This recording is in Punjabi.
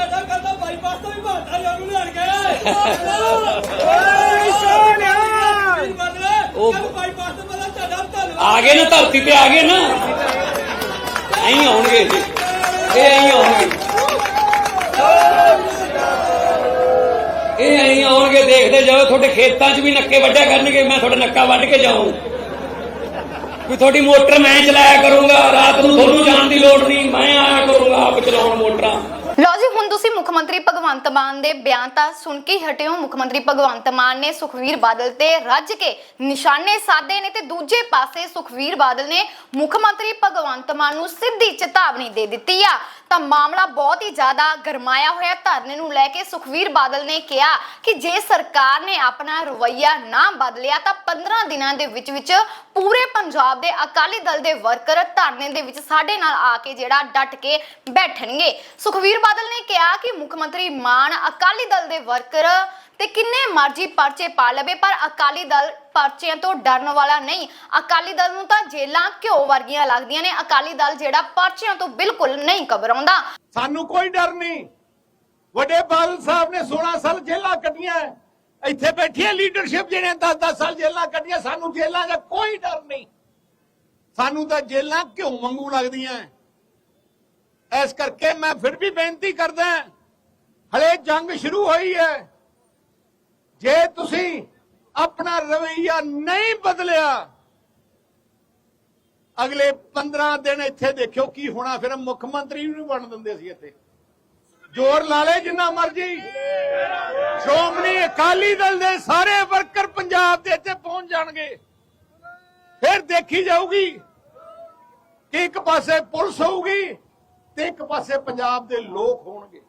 ਤੁਹਾਡਾ ਕਰਦਾ ਬਾਈਪਾਸ ਤੋਂ ਵੀ ਭਾਂਡਾ ਜਾਨੂੰ ਲੈਣ ਗਏ ਓਏ ਸੋਨਿਆ ਵੀਰ ਬਦਲੇ ਉਹ- ਕਿ ਬਾਈਪਾਸ ਤੋਂ ਪਹਿਲਾਂ ਤੁਹਾਡਾ ਧੰਨਵਾਦ ਆ ਗਏ ਨਾ ਧਰਤੀ ਤੇ ਆ ਗਏ ਨਾ ਐਂ ਆਉਣਗੇ ਇਹ ਇਹ ਐਂ ਆਉਣਗੇ ਇਹ ਐਂ ਆਉਣਗੇ ਦੇਖਦੇ ਜਾਓ ਤੁਹਾਡੇ ਖੇਤਾਂ 'ਚ ਵੀ ਨੱਕੇ ਵੱਢਿਆ ਕਰਨਗੇ ਮੈਂ ਤੁਹਾਡਾ ਨੱਕਾ ਵੱਢ ਕੇ ਜਾਊਂ ਵੀ ਤੁਹਾਡੀ ਮੋਟਰ ਮੈਂ ਚਲਾਇਆ ਕਰੂੰਗਾ ਰਾਤ ਨੂੰ ਤੁਹਾਨੂੰ ਜਾਣ ਦੀ ਲੋੜ ਨਹੀਂ ਮੈਂ ਆਇਆ ਕਰੂੰਗਾ ਆਪ ਚਲਾਉਣ ਮੋਟਰਾਂ ਲਓ ਜੀ, ਹੁਣ ਤੁਸੀਂ ਮੁੱਖ ਮੰਤਰੀ ਭਗਵੰਤ ਮਾਨ ਦੇ ਬਿਆਨ ਤਾਂ ਸੁਣ ਕੇ ਹੀ ਹਟਿਓ ਮੁੱਖ ਮੰਤਰੀ ਭਗਵੰਤ ਮਾਨ ਨੇ ਸੁਖਵੀਰ ਬਾਦਲ ਤੇ ਰੱਜ ਕੇ ਨਿਸ਼ਾਨੇ ਸਾਧੇ ਨੇ ਤੇ ਦੂਜੇ ਪਾਸੇ ਸੁਖਵੀਰ ਬਾਦਲ ਨੇ ਮੁੱਖ ਮੰਤਰੀ ਭਗਵੰਤ ਮਾਨ ਨੂੰ ਸਿੱਧੀ ਚੇਤਾਵਨੀ ਦੇ ਦਿੱਤੀ ਆ। ਤਾਂ ਮਾਮਲਾ ਬਹੁਤ ਹੀ ਜ਼ਿਆਦਾ ਗਰਮਾਇਆ ਹੋਇਆ ਧਰਨੇ ਨੂੰ ਲੈ ਕੇ ਸੁਖਵੀਰ ਬਾਦਲ ਨੇ ਕਿਹਾ ਕਿ ਜੇ ਸਰਕਾਰ ਨੇ ਆਪਣਾ ਰਵੱਈਆ ਨਾ ਬਦਲਿਆ ਤਾਂ 15 ਦਿਨਾਂ ਦੇ ਵਿੱਚ ਵਿੱਚ ਪੂਰੇ ਪੰਜਾਬ ਦੇ ਅਕਾਲੀ ਦਲ ਦੇ ਵਰਕਰ ਧਰਨੇ ਦੇ ਵਿੱਚ ਸਾਡੇ ਨਾਲ ਆ ਕੇ ਜਿਹੜਾ ਡਟ ਕੇ ਬੈਠਣਗੇ। ਸੁਖਵੀਰ ਬਾਦਲ ਨੇ ਕਿਹਾ ਕਿ ਮੁੱਖ ਮੰਤਰੀ ਮਾਨ ਅਕਾਲੀ ਦਲ ਦੇ ਵਰਕਰ ਤੇ ਕਿੰਨੇ ਮਰਜ਼ੀ ਪਰਚੇ ਪਾ ਲਵੇ, ਪਰ ਅਕਾਲੀ ਦਲ ਪਰਚਿਆਂ ਤੋਂ ਡਰਨ ਵਾਲਾ ਨਹੀਂ। ਅਕਾਲੀ ਦਲ ਨੂੰ ਤਾਂ ਜੇਲਾਂ ਘਿਓ ਵਰਗੀਆਂ ਲੱਗਦੀਆਂ ਨੇ। ਅਕਾਲੀ ਦਲ ਜਿਹੜਾ ਪਰਚਿਆਂ ਤੋਂ ਬਿਲਕੁਲ ਨਹੀਂ ਘਬਰਾਉਂਦਾ। ਸਾਨੂੰ ਕੋਈ ਡਰ ਨਹੀਂ। ਵੱਡੇ ਬਾਦਲ ਸਾਹਿਬ ਨੇ 16 ਸਾਲ ਜੇਲਾਂ ਕੱਟੀਆਂ ਇੱਥੇ ਬੈਠੀ ਹੈ ਲੀਡਰਸ਼ਿਪ ਜਿਹਨੇ 10-10 ਸਾਲ ਜੇਲਾਂ ਕੱਟੀਆਂ ਸਾਨੂੰ ਜੇਲਾਂ ਦਾ ਕੋਈ ਡਰ ਨਹੀਂ। ਸਾਨੂੰ ਤਾਂ ਜੇਲਾਂ ਘਿਓ ਵਾਂਗੂ ਲੱਗਦੀਆਂ ਇਸ ਕਰਕੇ ਮੈਂ ਫਿਰ ਵੀ ਬੇਨਤੀ ਕਰਦਾ ਹਲੇ ਜੰਗ ਸ਼ੁਰੂ ਹੋਈ ਹੈ ਜੇ ਤੁਸੀਂ ਆਪਣਾ ਰਵੱਈਆ ਨਹੀਂ ਬਦਲਿਆ, ਅਗਲੇ 15 ਦਿਨ ਇੱਥੇ ਦੇਖਿਓ ਕੀ ਹੋਣਾ, ਫਿਰ ਮੁੱਖ ਮੰਤਰੀ ਨੂੰ ਬਣ ਦਿੰਦੇ ਸੀ ਇੱਥੇ। ਜ਼ੋਰ ਲਾ ਲੈ ਜਿੰਨਾ ਮਰਜ਼ੀ। ਸ਼੍ਰੋਮਣੀ ਅਕਾਲੀ ਦਲ ਦੇ ਸਾਰੇ ਵਰਕਰ ਪੰਜਾਬ ਦੇ ਇੱਥੇ ਪਹੁੰਚ ਜਾਣਗੇ। ਫਿਰ ਦੇਖੀ ਜਾਊਗੀ ਕਿ ਇੱਕ ਪਾਸੇ ਪੁਲਿਸ ਹੋਊਗੀ ਤੇ ਇੱਕ ਪਾਸੇ ਪੰਜਾਬ ਦੇ ਲੋਕ ਹੋਣਗੇ।